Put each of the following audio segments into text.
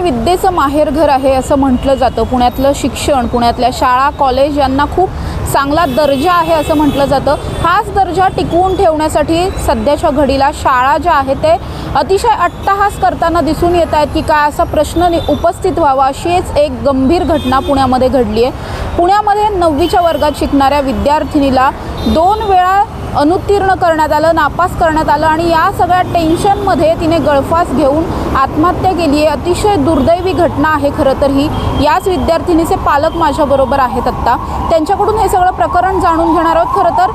विद्येचं माहेरघर आहे असं म्हटलं जातं. पुण्यातलं शिक्षण पुण्यातल्या शाळा कॉलेज यांना खूप चांगला दर्जा आहे असं म्हटलं जातं. हाच दर्जा टिकवून ठेवण्यासाठी सध्याच्या घडीला शाळा ज्या आहेत ते अतिशय अट्टहास करताना दिसून येत आहेत की काय असा प्रश्न उपस्थित व्हावा अशीच एक गंभीर घटना पुण्यामध्ये घडली आहे पुण्यामध्ये नववीच्या वर्गात शिकणाऱ्या विद्यार्थिनीला दोन वेळा अनुत्तीर्ण करण्यात आलं नापास करण्यात आलं आणि या सगळ्या टेन्शनमध्ये तिने गळफास घेऊन आत्महत्या केली आहे. अतिशय दुर्दैवी घटना आहे खरं तर ही. याच विद्यार्थिनीचे पालक माझ्याबरोबर आहेत आत्ता. त्यांच्याकडून हे सगळं प्रकरण जाणून घेणार आहोत. खरं तर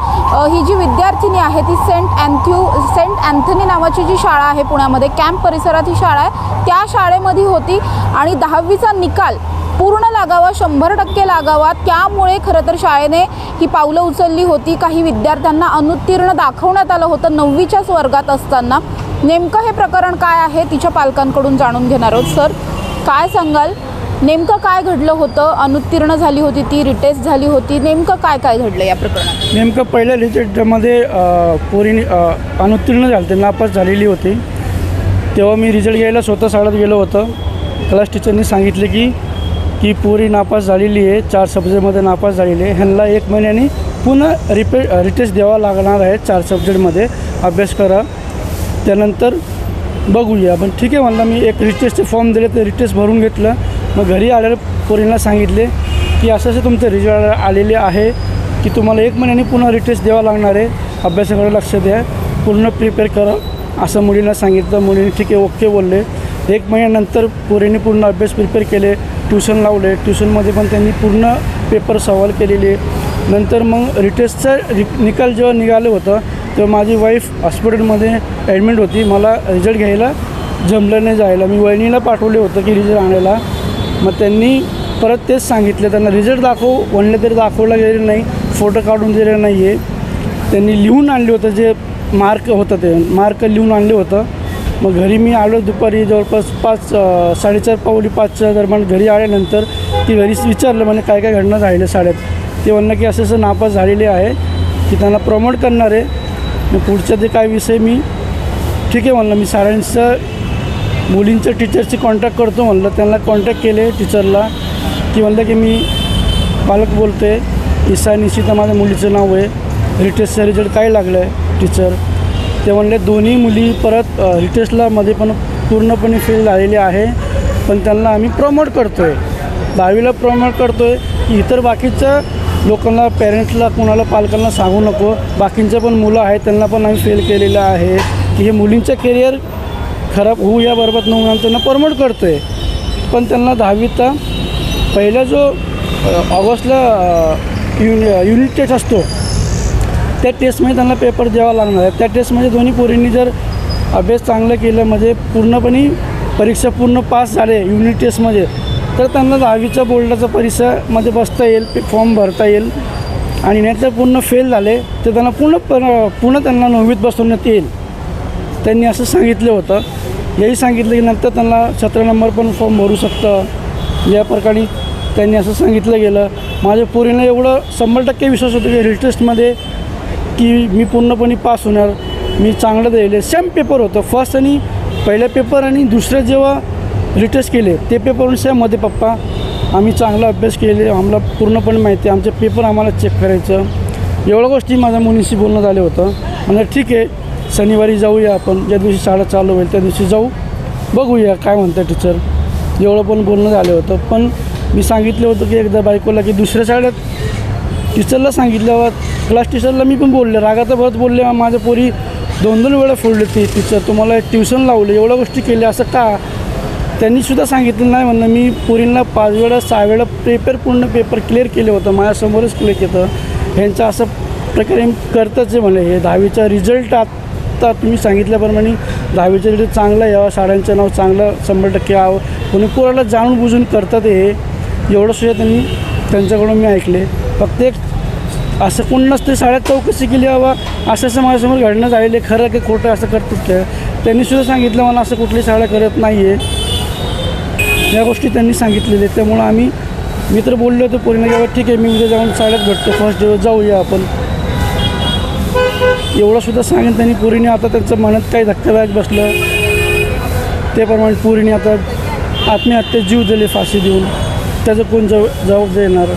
ही जी विद्यार्थिनी आहे ती सेंट अँथ्यू सेंट अँथनी नावाची जी शाळा आहे पुण्यामध्ये कॅम्प परिसरात ही शाळा आहे. त्या शाळेमध्ये होती आणि दहावीचा निकाल पूर्ण लागावा शंभर टक्के लागावा. त्यामुळे खरं तर शाळेने ही पावलं उचलली होती. काही विद्यार्थ्यांना अनुत्तीर्ण दाखवण्यात आलं होतं नववीच्याच वर्गात असताना. नेमकं हे प्रकरण काय आहे तिच्या पालकांकडून जाणून घेणार आहोत सर. काय सांगाल? नेमकं काय घडलं होतं? अनुत्तीर्ण झाली होती ती रिटेस्ट झाली होती. नेमकं काय काय घडलं या प्रकरणात? नेमकं पहिल्या रिजल्टमध्ये पोरीने अनुत्तीर्ण झाले ते नापास झालेली होती. तेव्हा मी रिझल्ट घ्यायला स्वतः शाळेत गेलो होतं. क्लास टीचरनी सांगितले की की पोरी नापास झालेली आहे चार सब्जेक्टमध्ये नापास झालेली आहे. ह्यांना एक महिन्यानी पुन्हा रिपे रिटेस्ट द्यावा लागणार आहे चार सब्जेक्टमध्ये. अभ्यास करा. त्यानंतर बघूया. पण ठीक आहे म्हणलं मी एक रिटेस्टचे फॉर्म दिले ते रिटेस्ट भरून घेतलं. मग घरी आलेल्या पोरींना सांगितले की असं असं तुमचं रिझल्ट आलेले आहे की तुम्हाला एक महिन्याने पुन्हा रिटेस्ट द्यावा लागणार आहे. अभ्यासाकडे लक्ष द्या. पूर्ण प्रिपेअर करा. असं मुलींना सांगितलं. मुलींनी ठीक आहे ओके बोलले. एक महिन्यानंतर पोरींनी पूर्ण अभ्यास प्रिपेअर केले. ट्युशन लावले. ट्युशनमध्ये पण त्यांनी पूर्ण पेपर सवाल केलेले. नंतर मग रिटेस्टचा रि निकाल जेव्हा निघालं होतं तेव्हा माझी वाईफ हॉस्पिटलमध्ये ॲडमिट होती. मला रिझल्ट घ्यायला जमलं नाही जायला. मी वहिनीला पाठवले होतं की रिझल्ट आणायला. मग त्यांनी परत तेच सांगितलं. त्यांना रिझल्ट दाखव म्हणलं तरी दाखवला गेले नाही. फोटो काढून दिले नाही आहे त्यांनी लिहून आणले होतं जे मार्क होतं ते. मार्क लिहून आणले होतं. मग घरी मी आलो दुपारी जवळपास पाच साडेचार पावली पाचच्या दरम्यान घरी आल्यानंतर ती घरीच विचारलं म्हणजे काय काय घडणं राहिलं शाळेत ते म्हणणं की असं असं नापास झालेले आहे की त्यांना प्रमोट करणार आहे. मग पुढच्या ते काय विषय मी ठीक आहे म्हणलं मी शाळांचं मुलींच्या टीचरशी कॉन्टॅक्ट करतो म्हणलं. त्यांना कॉन्टॅक्ट केले टीचरला. की म्हणलं की मी पालक बोलते ईसा निशिता माझ्या मुलीचं नाव आहे. रिटेस्टचा रिझल्ट काय लागलं आहे टीचर? ते म्हणले दोन्ही मुली परत अ, मध्ये पण पूर्णपणे फेल झालेली आहे पण त्यांना आम्ही प्रमोट करतो आहे दहावीला प्रमोट करतो आहे की इतर बाकीच्या लोकांना पेरेंट्सला कोणाला पालकांना सांगू नको. बाकींच्या पण मुलं आहेत त्यांना पण आम्ही फेल केलेलं आहे. की हे मुलींचं करिअर खराब होऊ या बरोबर म्हणून आम्ही त्यांना प्रमोट करतो आहे पण त्यांना दहावीचा पहिला जो ऑगस्टला युनि युनिट टेस्ट असतो त्या टेस्टमध्ये त्यांना पेपर द्यावा लागणार आहे. त्या टेस्टमध्ये दोन्ही पोरींनी जर अभ्यास चांगलं केलं म्हणजे पूर्णपणे परीक्षा पूर्ण पास झाले युनिट टेस्टमध्ये तर त्यांना दहावीच्या बोर्डाचा परीक्षामध्ये बसता येईल फॉर्म भरता येईल आणि नाही पूर्ण फेल झाले तर त्यांना पूर्ण पूर्ण त्यांना नववीत बसवण्यात येईल. त्यांनी असं सांगितलं होतं. हेही सांगितलं की नंतर त्यांना सतरा नंबर पण फॉर्म भरू शकतं. या प्रकारे त्यांनी असं सांगितलं गेलं. माझ्या पोरीनं एवढं शंभर टक्के विश्वास होतो की रिटेस्टमध्ये की मी पूर्णपणे पास होणार. मी चांगलं द्यायले सेम पेपर होतं. फर्स्ट आणि पहिला पेपर आणि दुसरे जेव्हा रिटेस्ट केले ते पेपर सेममध्ये पप्पा. आम्ही चांगला अभ्यास केले. आम्हाला पूर्णपणे माहिती आहे. आमचे पेपर आम्हाला चेक करायचं. एवढ्या गोष्टी माझ्या मुलीशी बोलणं झालं होतं. म्हणजे ठीक आहे शनिवारी जाऊया आपण. ज्या दिवशी शाळा चालू होईल त्या दिवशी जाऊ. बघूया काय म्हणतं टीचर एवढं पण बोलणं झालं होतं. पण मी सांगितलं होतं की एकदा बायकोला की दुसऱ्या शाळेत टीचरला सांगितल्यावर क्लास टीचरला मी पण बोलले रागाचा भरत बोलले माझ्या पोरी दोन दोन वेळा फोडले ती टीचर तुम्हाला ट्युशन लावलं एवढ्या गोष्टी केल्या असं का? त्यांनीसुद्धा सांगितलं नाही म्हणणं. मी पोरींना पाच वेळा सहा वेळा पेपर पूर्ण पेपर क्लिअर केलं होतं. माझ्यासमोरच क्लिअर केलं ह्यांचं असं प्रकारे करतच आहे म्हणे. हे दहावीचा रिझल्ट आत्ता तुम्ही सांगितल्याप्रमाणे दहावीचा रिझल्ट चांगला यावं शाळांचं नाव चांगलं शंभर टक्के यावं कोणी पोराला जाणून बुजून करतात हे. एवढं सुद्धा त्यांनी त्यांच्याकडून मी ऐकले. फक्त एक असं कोण ते शाळेत चौकशी केली बाबा असं असं माझ्यासमोर घडणं झालेलं आहे खरं की खोटं असं करतात काय त्यांनी सुद्धा सांगितलं मला असं कुठली शाळा करत नाही आहे या गोष्टी त्यांनी सांगितलेल्या आहेत. त्यामुळं आम्ही मी तर बोललो होतो पोरीला की ठीक आहे मी उद्या जाऊन शाळेत भेटतो फर्स्ट दिवस जाऊया आपण. एवढं सुद्धा सांगेन त्यांनी पुरीने आता त्यांचं मनात काही धक्कादायक बसलं. त्याप्रमाणे पुरीने आता आत्महत्या जीव दिले फाशी देऊन. त्याचं कोण जव जबाब देणार?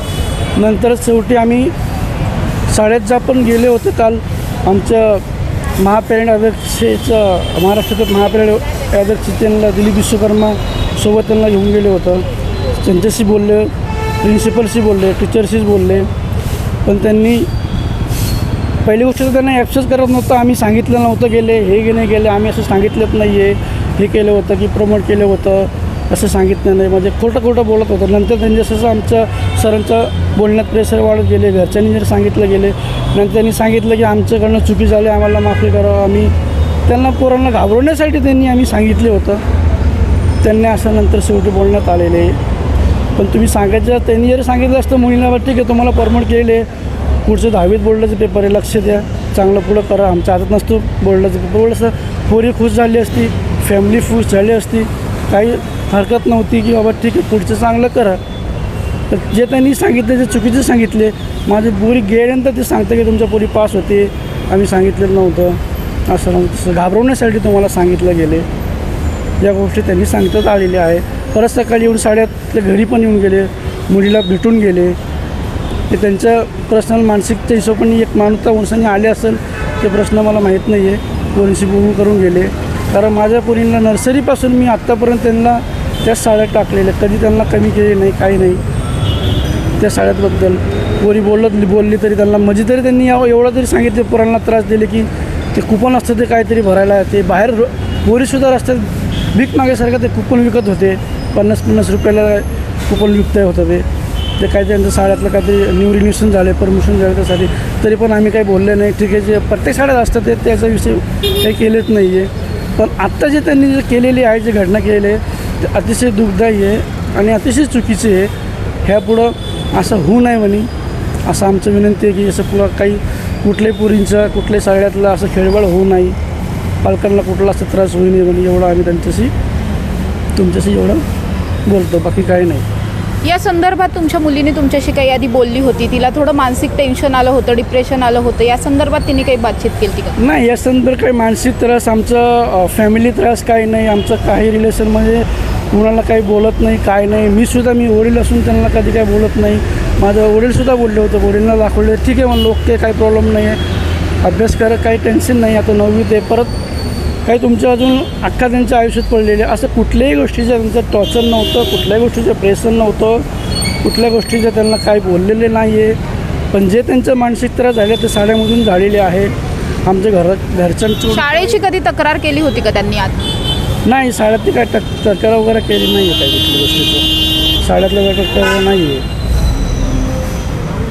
नंतर शेवटी आम्ही शाळेत ज्या गेले होते काल. आमच्या महापेरण अध्यक्षेचं महाराष्ट्रातील महापेरण अध्यक्ष त्यांना दिलीप विश्वकर्मा सोबत त्यांना घेऊन गेले होतं. त्यांच्याशी बोलले प्रिन्सिपलशी बोलले टीचरशीच बोलले. पण त्यांनी पहिली गोष्ट तर त्यांना ॲप्सेस करत नव्हतं. आम्ही सांगितलं नव्हतं गेले हे गे नाही गेले. आम्ही असं सांगितलंच नाही आहे हे केलं होतं की प्रमोट केलं होतं. असं सांगितलं नाही. म्हणजे खोटं खोटं बोलत होतं. नंतर त्यांनी जसं आमच्या सरांच्या बोलण्यात प्रेशर वाढत गेले घरच्यांनी जर सांगितलं गेले नंतर त्यांनी सांगितलं की आमच्याकडनं चुकी झाली आम्हाला माफी करावं आम्ही त्यांना पोरांना घाबरवण्यासाठी त्यांनी आम्ही सांगितले होतं. त्यांनी असं नंतर शेवटी बोलण्यात आलेले. पण तुम्ही सांगायचं त्यांनी जर सांगितलं असतं मुलींना ठीक आहे तुम्हाला परमोट केले पुढचं दहावीत बोर्डाचे पेपर आहे लक्ष द्या. चांगलं पुढं करा. आमच्या हातात नसतो बोर्डाचं पेपर बोर्ड असं पोरी खुश झाली असती फॅमिली खुश झाली असती काही हरकत नव्हती की बाबा ठीक आहे पुढचं चांगलं करा. तर जे त्यांनी सांगितले जे चुकीचे सांगितले माझी पोरी गेल्यानंतर ते सांगतं की तुमच्या पोरी पास होते आम्ही सांगितलेलं नव्हतं. असं तसं घाबरवण्यासाठी तुम्हाला सांगितलं गेले. या गोष्टी त्यांनी सांगतात आलेल्या आहे परत सकाळी येऊन साड्यात ते घरी पण येऊन गेले मुलीला भेटून गेले. ते त्यांच्या पर्सनल मानसिकच्या हिशोबाने एक माणूस उंसाने आले असेल ते प्रश्न मला माहीत नाही आहे कोणीशी बोलून करून गेले. कारण माझ्या पोरींना नर्सरीपासून मी आत्तापर्यंत त्यांना त्याच शाळेत टाकलेल्या कधी त्यांना कमी केले नाही काही नाही. त्या शाळेतबद्दल पोरी बोलत बोलली तरी त्यांना म्हणजे तरी त्यांनी यावं एवढं तरी सांगितले पोरांना त्रास दिले की ते कुपन असतं ते काहीतरी भरायला ते बाहेर बोरीसुद्धा रस्त्यात भीक मागेसारखं ते कुपन विकत होते. पन्नास पन्नास रुपयाला कुपन विकत होतं ते. ते काही त्यांचं शाळेतलं काहीतरी न्यू रिन्युशन झाले परमिशन झालं त्यासाठी. तरी पण आम्ही काही बोलले नाही. ठीक आहे जे प्रत्येक शाळेत असतं ते त्याचा विषय काही केलेच नाही आहे पण आत्ता जे त्यांनी जे केलेली आहे जे घटना केलेली आहे अतिशय दुःखदायी आहे आणि अतिशय चुकीचे आहे. ह्यापुढं असं होऊ नये म्हणे. असं आमचं विनंती आहे की असं पुढं काही कुठल्याही पुरींचं कुठल्याही शाळेतलं असं खेळबळ होऊ नाही. पालकांना कुठला असा त्रास होऊ नये म्हणजे एवढं आम्ही त्यांच्याशी तुमच्याशी एवढं बोलतो. बाकी काही नाही. या संदर्भात तुमच्या मुलीने तुमच्याशी काही आधी बोलली होती तिला थोडं मानसिक टेन्शन आलं होतं डिप्रेशन आलं होतं या संदर्भात तिने काही बातचीत केली का? नाही या संदर्भात काही मानसिक त्रास आमचं फॅमिली त्रास काही नाही आमचं काही रिलेशनमध्ये म्हणजे कुणाला काही बोलत नाही काय नाही. मी सुद्धा मी वडील असून त्यांना कधी काही बोलत नाही. माझं वडीलसुद्धा बोलले होते वडीलला दाखवले ठीक आहे म्हणलं ओके काही प्रॉब्लेम नाही आहे अभ्यास करत काही टेन्शन नाही आता नववीत आहे परत काही तुमच्या अजून अख्खा त्यांच्या आयुष्यात पडलेले असं कुठल्याही गोष्टीचं त्यांचं टॉर्चर नव्हतं कुठल्याही गोष्टीचं प्रेशर नव्हतं कुठल्या गोष्टीचं त्यांना काही बोललेले नाही आहे पण जे त्यांचं मानसिक त्रास झाले ते शाळेमधून झालेले आहे. आमच्या घरात घरच्यांचं शाळेची कधी तक्रार केली होती का त्यांनी आधी नाही शाळेतली काय टक तक्रार वगैरे केली नाही आहे काही कुठल्या गोष्टीचं. शाळेतलं काय तक्रार नाही आहे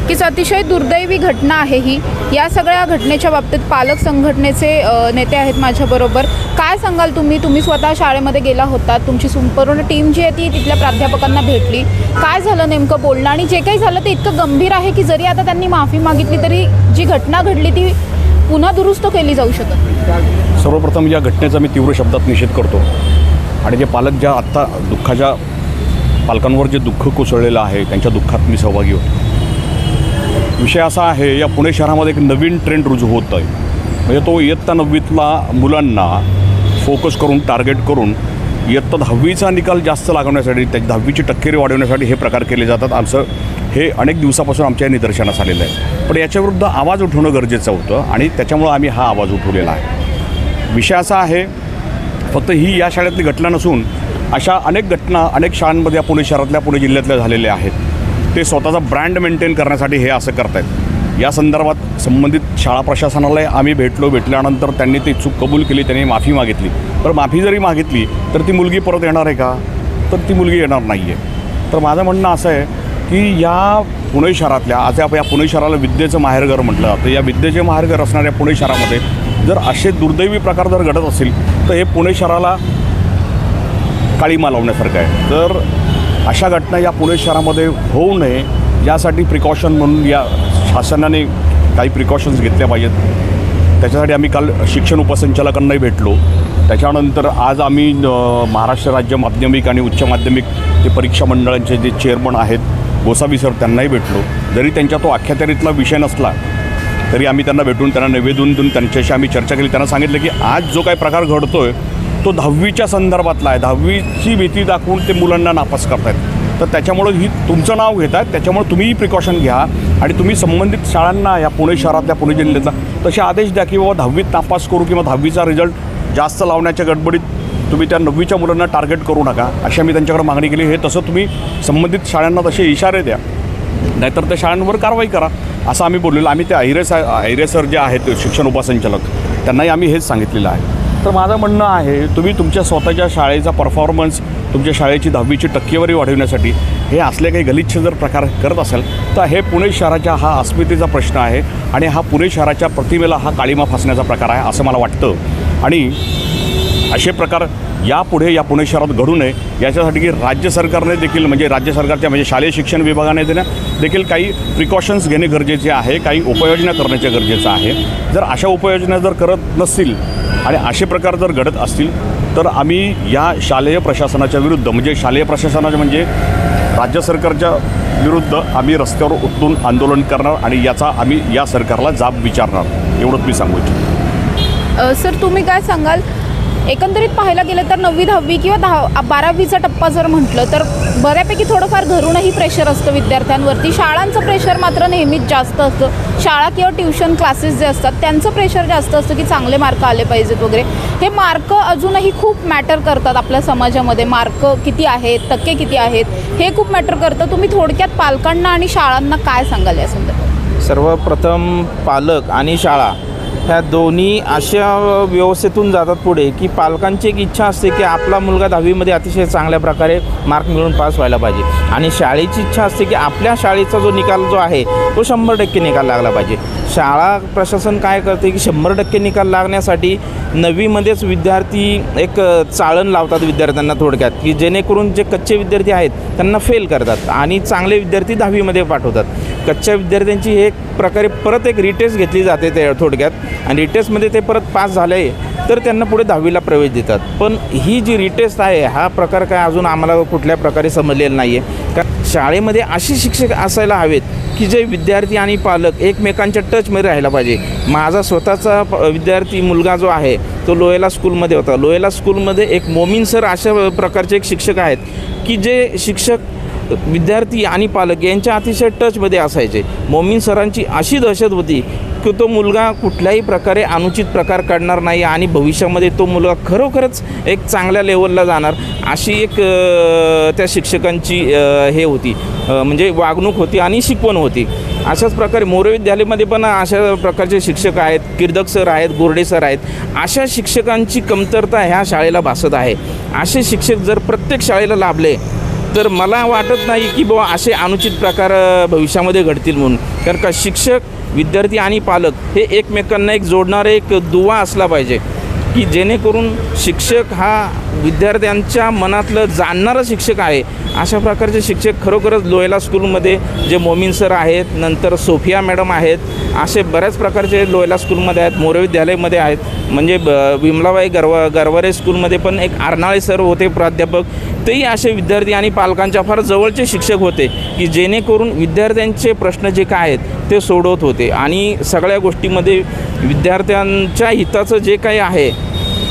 कीच अतिशय दुर्दैवी घटना आहे ही. या सगळ्या घटनेच्या बाबतीत पालक संघटनेचे नेते आहेत माझ्याबरोबर. काय सांगाल तुम्ही? तुम्ही स्वतः शाळेमध्ये गेला होता. तुमची संपूर्ण टीम जी आहे ती तिथल्या प्राध्यापकांना भेटली. काय झालं नेमकं बोलणं? आणि जे काही झालं ते इतकं गंभीर आहे की जरी आता त्यांनी माफी मागितली तरी जी घटना घडली ती पुन्हा दुरुस्त केली जाऊ शकत सर्वप्रथम या घटनेचा मी तीव्र शब्दात निषेध करतो. आणि जे पालक ज्या आत्ता दुःखाच्या पालकांवर जे दुःख कोसळलेलं आहे त्यांच्या दुःखात मी सहभागी होतो. विषय असा आहे या पुणे शहरामध्ये एक नवीन ट्रेंड रुजू होत आहे म्हणजे तो इयत्ता नववीतला मुलांना फोकस करून टार्गेट करून इयत्ता दहावीचा निकाल जास्त लागवण्यासाठी त्या दहावीची टक्केरी वाढवण्यासाठी हे प्रकार केले जातात. आमचं हे अनेक दिवसापासून आमच्या निदर्शनास आलेलं आहे. पण याच्याविरुद्ध आवाज उठवणं गरजेचं होतं आणि त्याच्यामुळं आम्ही हा आवाज उठवलेला आहे. विषय असा आहे फक्त ही या शाळेतली घटना नसून अशा अनेक घटना अनेक शाळांमध्ये या पुणे शहरातल्या पुणे जिल्ह्यातल्या झालेल्या आहेत. ते स्वतःचा ब्रँड मेंटेन करण्यासाठी हे असं करतायत. या संदर्भात संबंधित शाळा प्रशासनाला आम्ही भेटलो भेटल्यानंतर त्यांनी ती चूक कबूल केली त्यांनी माफी मागितली. तर माफी जरी मागितली तर ती मुलगी परत येणार आहे का? तर ती मुलगी येणार नाही आहे तर माझं म्हणणं असं आहे की या पुणे शहरातल्या आज आपण या पुणे शहराला विद्येचं माहेरघर म्हटलं जातं. या विद्येचे माहेरघर असणाऱ्या पुणे शहरामध्ये जर असे दुर्दैवी प्रकार जर घडत असेल तर हे पुणे शहराला काळीमा लावण्यासारखं आहे. तर अशा घटना या पुणे शहरामध्ये होऊ नये यासाठी प्रिकॉशन म्हणून या शासनाने काही प्रिकॉशन्स घेतल्या पाहिजेत. त्याच्यासाठी आम्ही काल शिक्षण उपसंचालकांनाही भेटलो. त्याच्यानंतर आज आम्ही महाराष्ट्र राज्य माध्यमिक आणि उच्च माध्यमिक ते परीक्षा मंडळांचे जे चेअरमन आहेत गोसावी सर त्यांनाही भेटलो. जरी त्यांच्या तो आख्यातरीतला विषय नसला तरी आम्ही त्यांना भेटून त्यांना निवेदन देऊन त्यांच्याशी आम्ही चर्चा केली. त्यांना सांगितलं की आज जो काही प्रकार घडतो आहे तो दहावीच्या संदर्भातला आहे. दहावीची भीती दाखवून ते मुलांना नापास करतायत. तर त्याच्यामुळं ही तुमचं नाव घेत आहेत त्याच्यामुळे तुम्हीही प्रिकॉशन घ्या आणि तुम्ही संबंधित शाळांना या पुणे शहरातल्या पुणे जिल्ह्यातला तसे आदेश द्या की बाबा दहावीत नापास करू किंवा दहावीचा रिझल्ट जास्त लावण्याच्या गडबडीत तुम्ही त्या नववीच्या मुलांना टार्गेट करू नका. अशी आम्ही त्यांच्याकडे मागणी केली. हे तसं तुम्ही संबंधित शाळांना तसे इशारे द्या. नाहीतर त्या शाळांवर कारवाई करा असं आम्ही बोललेलो. आम्ही ते अहिरे सा अहिरे सर जे आहेत शिक्षण उपसंचालक त्यांनाही आम्ही हेच सांगितलेलं आहे. तर माझं म्हणणं आहे तुम्ही तुमच्या स्वतःच्या शाळेचा परफॉर्मन्स तुमच्या शाळेची दहावीची टक्केवारी वाढवण्यासाठी हे असले काही गलिच्छ जर प्रकार करत असेल तर हे पुणे शहराच्या हा अस्मितेचा प्रश्न आहे आणि हा पुणे शहराच्या प्रतिमेला हा काळीमा फासण्याचा प्रकार आहे असं मला वाटतं. आणि असे प्रकार यापुढे या पुणे शहरात घडू नये. याच्यासाठी की राज्य सरकारने देखील म्हणजे राज्य सरकारच्या म्हणजे शालेय शिक्षण विभागाने देण्या देखील काही प्रिकॉशन्स घेणे गरजेचे आहे काही उपाययोजना करण्याचे गरजेचं आहे. जर अशा उपाययोजना जर करत नसतील आणि असे प्रकार जर घडत असतील तर आम्ही या शालेय प्रशासनाच्या विरुद्ध म्हणजे शालेय प्रशासनाच्या म्हणजे राज्य सरकारच्या विरुद्ध आम्ही रस्त्यावर उतरून आंदोलन करणार आणि याचा आम्ही या सरकारला जाब विचारणार. एवढंच मी सांगू इच्छितो. सर तुम्ही काय सांगाल? एकंदरीत पाहायला गेलं तर नववी दहावी किंवा दहा बारावीचा टप्पा जर म्हटलं तर बऱ्यापैकी थोडंफार घरूनही प्रेशर असतं विद्यार्थ्यांवरती. शाळांचं प्रेशर मात्र नेहमीच जास्त असतं. शाळा किंवा ट्युशन क्लासेस जे असतात त्यांचं प्रेशर जास्त असतं की चांगले मार्क आले पाहिजेत वगैरे. हे मार्क अजूनही खूप मॅटर करतात आपल्या समाजामध्ये. मार्क किती आहेत टक्के किती आहेत हे खूप मॅटर करतं. तुम्ही थोडक्यात पालकांना आणि शाळांना काय सांगाल या संदर्भात? सर्वप्रथम पालक आणि शाळा ह्या दोन्ही अशा व्यवस्थेतून जातात पुढे की पालकांची एक इच्छा असते की आपला मुलगा दहावीमध्ये अतिशय चांगल्या प्रकारे मार्क मिळून पास व्हायला पाहिजे. आणि शाळेची इच्छा असते की आपल्या शाळेचा जो निकाल जो आहे तो शंभर टक्के निकाल लागला पाहिजे. शाळा प्रशासन काय करते की शंभर टक्के निकाल लागण्यासाठी नववीमध्येच विद्यार्थी एक चाळण लावतात विद्यार्थ्यांना थोडक्यात की जेणेकरून जे कच्चे विद्यार्थी आहेत त्यांना फेल करतात आणि चांगले विद्यार्थी दहावीमध्ये पाठवतात. कच्च्या विद्यार्थ्यांची एक प्रकारे परत एक रिटेस्ट घेतली जाते ते थोडक्यात आणि रिटेस्टमध्ये ते परत पास झाले तर त्यांना पुढे दहावीला प्रवेश देतात. पण ही जी रिटेस्ट आहे हा प्रकार काय अजून आम्हाला कुठल्या प्रकारे समजलेला नाही आहे का शाळेमध्ये असे शिक्षक असायला हवेत की जे विद्यार्थी आणि पालक एकमेकांच्या टचमध्ये राहायला पाहिजे. माझा स्वतःचा प- विद्यार्थी मुलगा जो आहे तो लोयला स्कूलमध्ये होता. लोयला स्कूलमध्ये एक मोमीन सर अशा प्रकारचे एक शिक्षक आहेत की जे शिक्षक विद्यार्थी आणि पालक यांच्या अतिशय टचमध्ये असायचे. मोमीन सरांची अशी दहशत होती की तो मुलगा कुठल्याही प्रकारे अनुचित प्रकार काढणार नाही आणि भविष्यामध्ये तो मुलगा खरोखरच एक चांगल्या लेवलला जाणार अशी एक त्या शिक्षकांची हे होती. म्हणजे वागणूक होती आणि शिकवण होती. अशाच प्रकारे मोरे विद्यालयामध्ये पण अशा प्रकारचे शिक्षक आहेत किर्दक सर आहेत गोरडे सर आहेत अशा शिक्षकांची कमतरता ह्या शाळेला भासत आहे. असे शिक्षक जर प्रत्येक शाळेला लाभले तर मला वाटत नाही की बुवा असे अनुचित प्रकार भविष्यामध्ये घडतील म्हणून. कारण का शिक्षक विद्यार्थी आणि पालक हे एकमेकांना एक जोडणारे एक दुवा असला पाहिजे. की जेणेकरून शिक्षक हा विद्यार्थ्यांच्या मनातलं जाणणारा शिक्षक आहे. अशा प्रकारचे शिक्षक खरोखरच लोयला स्कूलमध्ये जे मोमीन सर आहेत नंतर सोफिया मॅडम आहेत असे बऱ्याच प्रकारचे लोयला स्कूलमध्ये आहेत मोरे विद्यालयमध्ये आहेत. म्हणजे ब विमलाबाई गरव गरवारे स्कूलमध्ये पण एक आरनाळे सर होते प्राध्यापक. तेही असे विद्यार्थी आणि पालकांच्या फार जवळचे शिक्षक होते की जेणेकरून विद्यार्थ्यांचे प्रश्न जे काय आहेत ते सोडवत होते. आणि सगळ्या गोष्टीमध्ये विद्यार्थ्यांच्या हिताचं जे काही आहे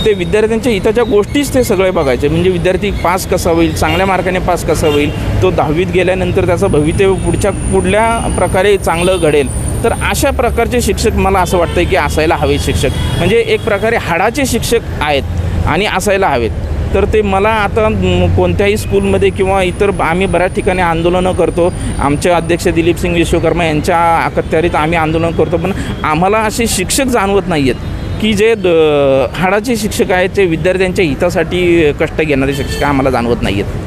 ते विद्यार्थ्यांच्या हिताच्या गोष्टीच ते सगळे बघायचे. म्हणजे विद्यार्थी पास कसा होईल चांगल्या मार्काने पास कसा होईल तो दहावीत गेल्यानंतर त्याचं भवितव्य पुढच्या कुठल्या प्रकारे चांगलं घडेल. तर अशा प्रकारचे शिक्षक मला असं वाटतं की असायला हवे शिक्षक. म्हणजे एक प्रकारे हाडाचे शिक्षक आहेत आणि असायला हवेत. तर ते मला आता कोणत्याही स्कूलमध्ये किंवा इतर आम्ही बऱ्याच ठिकाणी आंदोलनं करतो. आमचे अध्यक्ष दिलीप सिंग विश्वकर्मा यांच्या अखत्यारीत आम्ही आंदोलन करतो. पण आम्हाला असे शिक्षक जाणवत नाही आहेत की जे द हाडाचे शिक्षक आहेत ते विद्यार्थ्यांच्या हितासाठी कष्ट घेणारे शिक्षक आम्हाला जाणवत नाही आहेत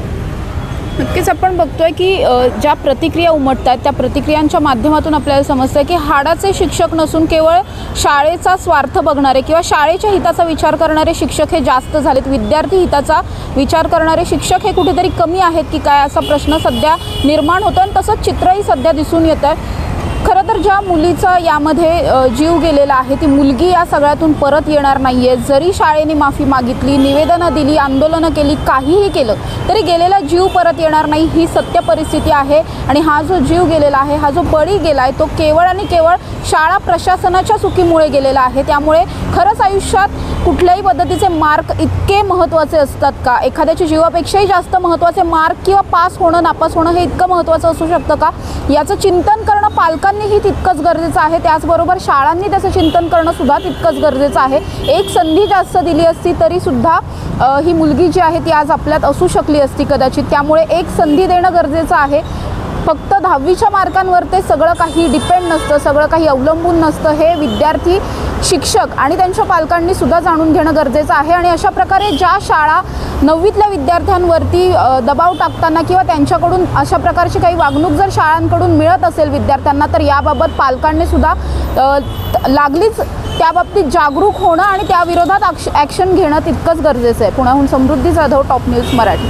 नक्कीच आपण बघतोय की ज्या प्रतिक्रिया उमटतात त्या प्रतिक्रियांच्या माध्यमातून आपल्याला समजतं की हाडाचे शिक्षक नसून केवळ शाळेचा स्वार्थ बघणारे किंवा शाळेच्या हिताचा विचार करणारे शिक्षक हे जास्त झालेत. विद्यार्थी हिताचा विचार करणारे शिक्षक हे कुठेतरी कमी आहेत की काय असा प्रश्न सध्या निर्माण होतो आणि तसंच चित्रही सध्या दिसून येतं खरं तर ज्या मुलीचा यामध्ये जीव गेलेला आहे ती मुलगी या सगळ्यातून परत येणार नाही आहे जरी शाळेने माफी मागितली निवेदनं दिली आंदोलनं केली काहीही केलं तरी गेलेला जीव परत येणार नाही ही सत्य परिस्थिती आहे. आणि हा जो जीव गेलेला आहे हा जो बळी गेला आहे तो केवळ आणि केवळ शाळा प्रशासनाच्या चुकीमुळे गेलेला आहे. त्यामुळे खरंच आयुष्यात कुठल्याही पद्धतीचे मार्क इतके महत्त्वाचे असतात का? एखाद्याच्या जीवापेक्षाही जास्त महत्त्वाचे मार्क किंवा पास होणं नापास होणं हे इतकं महत्त्वाचं असू शकतं का? याचं चिंतन करणं पालकांनीही तितकंच गरजेचं आहे. त्याचबरोबर शाळांनी त्याचं चिंतन करणं सुद्धा तितकंच गरजेचं आहे. एक संधी जास्त दिली असती तरी सुद्धा ही मुलगी जी आहे ती आज आपल्यात असू शकली असती कदाचित. त्यामुळे एक संधी देणं गरजेचं आहे. फक्त दहावीच्या मार्कांवर ते सगळं काही डिपेंड नसतं सगळं काही अवलंबून नसतं. हे विद्यार्थी शिक्षक आणि त्यांच्या पालकांनी सुद्धा जाणून घेणं गरजेचं आहे आणि अशा प्रकारे ज्या शाळा नववीतल्या विद्यार्थ्यांवरती दबाव टाकताना किंवा त्यांच्याकडून अशा प्रकारची काही वागणूक जर शाळांकडून मिळत असेल विद्यार्थ्यांना तर याबाबत पालकांनी सुद्धा लागलीच त्याबाबतीत जागरूक होणं आणि त्याविरोधात ॲक्श ॲक्शन घेणं तितकंच गरजेचं आहे. पुण्याहून Samruddhi Jadhav top news Marathi.